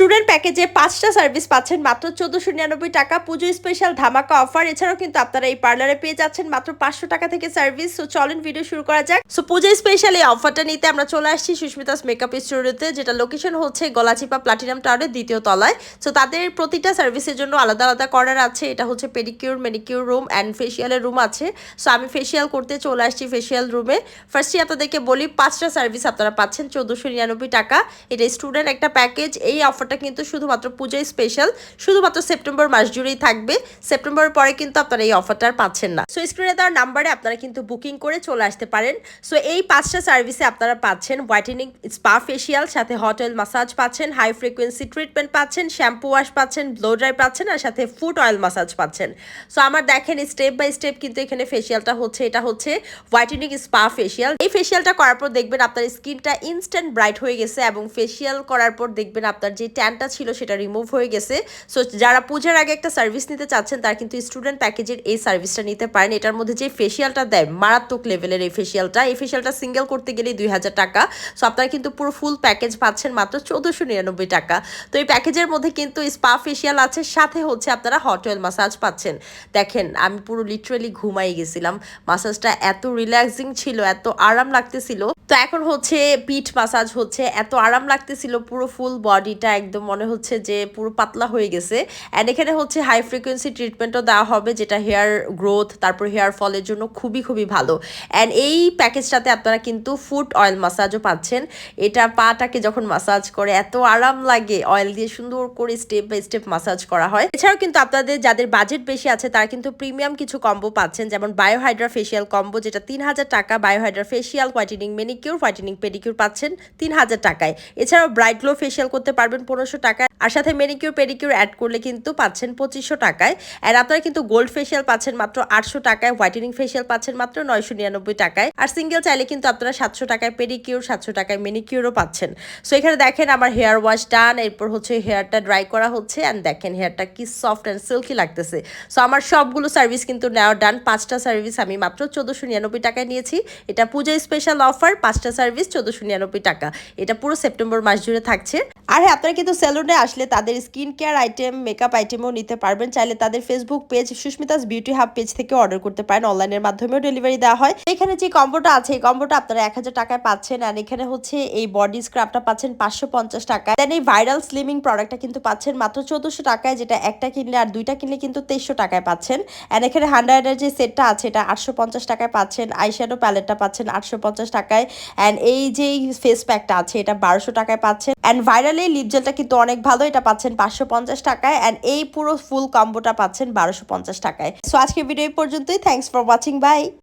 Student প্যাকেজে পাঁচটা service পাচ্ছেন, মাত্র চোদ্দশো নিরানব্বই টাকা। পুজো স্পেশাল ধামাকা অফার এছাড়াও কিন্তু আপনারা এই পার্লারে পেয়ে যাচ্ছেন মাত্র পাঁচশো টাকা থেকে সার্ভিস সো চলেন ভিডিও শুরু করা যাক। সো পুজো স্পেশাল এই অফারটা নিতে আমরা চলে আসছি সুস্মিতাস মেকআপ স্টুডিওতে যেটা লোকেশন হচ্ছে গলাচিপা প্লাটিনাম টাওয়ারের দ্বিতীয় তলায়। সো তাদের প্রতিটা সার্ভিসের জন্য আলাদা আলাদা করার আছে। এটা হচ্ছে পেডিকিউর মেনিকিউর রুম অ্যান্ড ফেসিয়ালের রুম আছে। সো আমি ফেসিয়াল করতে চলে আসছি ফেসিয়াল রুমে ফার্স্টে আপনাদেরকে বলি, পাঁচটা সার্ভিস আপনারা পাচ্ছেন চোদ্দোশো নিরানব্বই টাকা। এটা স্টুডেন্ট একটা প্যাকেজ এই অফারটা কিন্তু শুধুমাত্র পূজায় স্পেশাল শুধুমাত্র সেপ্টেম্বর মাস জুড়েই থাকবে। সেপ্টেম্বরের পরে কিন্তু আপনারা এই অফারটা পাচ্ছেন না। সো স্ক্রিনে দেওয়ার নাম্বারে আপনারা কিন্তু বুকিং করে চলে আসতে পারেন। সো এই পাঁচটা সার্ভিসে আপনারা পাচ্ছেন হোয়াইটেনিং স্পা ফেসিয়াল সাথে হট অয়েল মাসাজ পাচ্ছেন হাই ফ্রিকোয়েন্সি ট্রিটমেন্ট পাচ্ছেন শ্যাম্পু ওয়াশ পাচ্ছেন ব্লো ড্রাই পাচ্ছেন, আর সাথে ফুড অয়েল মাসাজ পাচ্ছেন। সো আমার দেখেন স্টেপ বাই স্টেপ কিন্তু এখানে ফেসিয়ালটা হচ্ছে, এটা হচ্ছে হোয়াইটেনিং স্পা ফেসিয়াল এই ফেসিয়ালটা করার পর দেখবেন আপনার স্কিনটা ইনস্ট্যান্ট ব্রাইট হয়ে গেছে এবং ফেসিয়াল করার পর দেখবেন আপনার যে ট্যানটা ছিল সেটা রিমুভ হয়ে গেছে। সো যারা পূজার আগে একটা সার্ভিস নিতে চাচ্ছেন, তারা কিন্তু স্টুডেন্ট প্যাকেজের এই সার্ভিসটা নিতে পারেন। এটার মধ্যে যে ফেসিয়ালটা দেয়, মারাত্মক লেভেলের এই ফেসিয়ালটা এই ফেসিয়ালটা সিঙ্গেল করতে গেলেই দুই হাজার টাকা। সো আপনারা কিন্তু পুরো ফুল প্যাকেজ পাচ্ছেন মাত্র চৌদ্দশো নিরানব্বই টাকা। তো এই প্যাকেজের মধ্যে কিন্তু স্পা ফেসিয়াল আছে, সাথে হচ্ছে আপনারা হট অয়েল মাসাজ পাচ্ছেন। দেখেন, আমি পুরো লিটারেলি ঘুমাই গেছিলাম। মাসাজটা এত রিল্যাক্সিং ছিল, এত আরাম লাগতেছিল। তো এখন হচ্ছে পিঠ মাসাজ হচ্ছে, এত আরাম লাগতেছিল, পুরো ফুল বডিটা একদম মনে হচ্ছে যে পুরো পাতলা হয়ে গেছে। অ্যান্ড এখানে হচ্ছে হাই ফ্রিকোয়েন্সি ট্রিটমেন্টও দেওয়া হবে, যেটা হেয়ার গ্রোথ তারপর হেয়ার ফলের জন্য খুবই খুবই ভালো। অ্যান্ড এই প্যাকেজটাতে আপনারা কিন্তু ফুট অয়েল মাসাজও পাচ্ছেন। এটা পাটাকে যখন মাসাজ করে, এত আরাম লাগে অয়েল দিয়ে সুন্দর করে স্টেপ বাই স্টেপ মাসাজ করা হয়। এছাড়াও কিন্তু আপনাদের যাদের বাজেট বেশি আছে, তারা কিন্তু প্রিমিয়াম কিছু কম্বো পাচ্ছেন, যেমন বায়োহাইড্রা ফেসিয়াল কম্বো যেটা তিন হাজার টাকা biohydra facial whitening manicure whitening pedicure পাচ্ছেন তিন হাজার টাকায়। এছাড়াও ব্রাইট গ্লো ফেসিয়াল করতে পারবেন পনেরোশো টাকায়। আর সাথে মেনিকিউর পেডিকিউর অ্যাড করলে কিন্তু পাচ্ছেন পঁচিশশো টাকায়। আর আপনারা কিন্তু গোল্ড ফেসিয়াল পাচ্ছেন মাত্র আটশো টাকায়, হোয়াইটেনিং ফেসিয়াল পাচ্ছেন মাত্র নয়শো নিরানব্বই টাকায়। আর সিঙ্গেল চাইলে কিন্তু আপনারা সাতশো টাকায় পেডিকিউর সাতশো টাকায় মেনিকিউরও পাচ্ছেন। সো এখানে দেখেন আমার হেয়ার ওয়াশ ডান এরপর হচ্ছে হেয়ারটা ড্রাই করা হচ্ছে। অ্যান্ড দেখেন হেয়ারটা কি সফট অ্যান্ড সিল্কি লাগতেছে। সো আমার সবগুলো সার্ভিস কিন্তু নেওয়া ডান পাঁচটা সার্ভিস আমি মাত্র চোদ্দোশো নিরানব্বই টাকায় নিয়েছি। এটা পূজা স্পেশাল অফার পাঁচটা সার্ভিস চোদ্দোশো নিরানব্বই টাকা। এটা পুরো সেপ্টেম্বর মাস জুড়ে থাকছে। আর হ্যাঁ আপনারা কিন্তু সেলুনে আসলে তাদের স্কিন কেয়ার আইটেম মেকআপ আইটেমও নিতে পারবেন। চাইলে তাদের Facebook page Susmita's beauty hub page থেকে অর্ডার করতে পারেন। অনলাইনের মাধ্যমেও ডেলিভারি দেওয়া হয়। এখানে যে কম্বোটা আছে, এই কম্বোটা আপনারা এক হাজার টাকায় পাচ্ছেন। আর এখানে হচ্ছে এই বডি স্ক্রাবটা পাচ্ছেন পাঁচশো পঞ্চাশ টাকায়। দেন এই ভাইরাল স্লিমিং প্রোডাক্টটা কিন্তু পাচ্ছেন মাত্র চোদ্দশো টাকায়, যেটা একটা কিনলে আর দুইটা কিনলে কিন্তু তেইশশো টাকায় পাচ্ছেন। অ্যান্ড এখানে হান্ড্রেডের যে সেটটা আছে, এটা আটশো পঞ্চাশ টাকায় পাচ্ছেন। আইশ্যাডো প্যালেটটা পাচ্ছেন আটশো পঞ্চাশ টাকায়। অ্যান্ড এই যে ফেস প্যাকটা আছে, এটা বারোশো টাকায় পাচ্ছেন। অ্যান্ড ভাইরাল এই লিপ জেলটা কিন্তু অনেক ভালো, এটা পাচ্ছেন পাঁচশো পঞ্চাশ টাকায়। অ্যান্ড এই পুরো ফুল কম্বোটা পাচ্ছেন বারোশো পঞ্চাশ টাকায়। সো আজকে ভিডিও পর্যন্তই। Thanks for watching by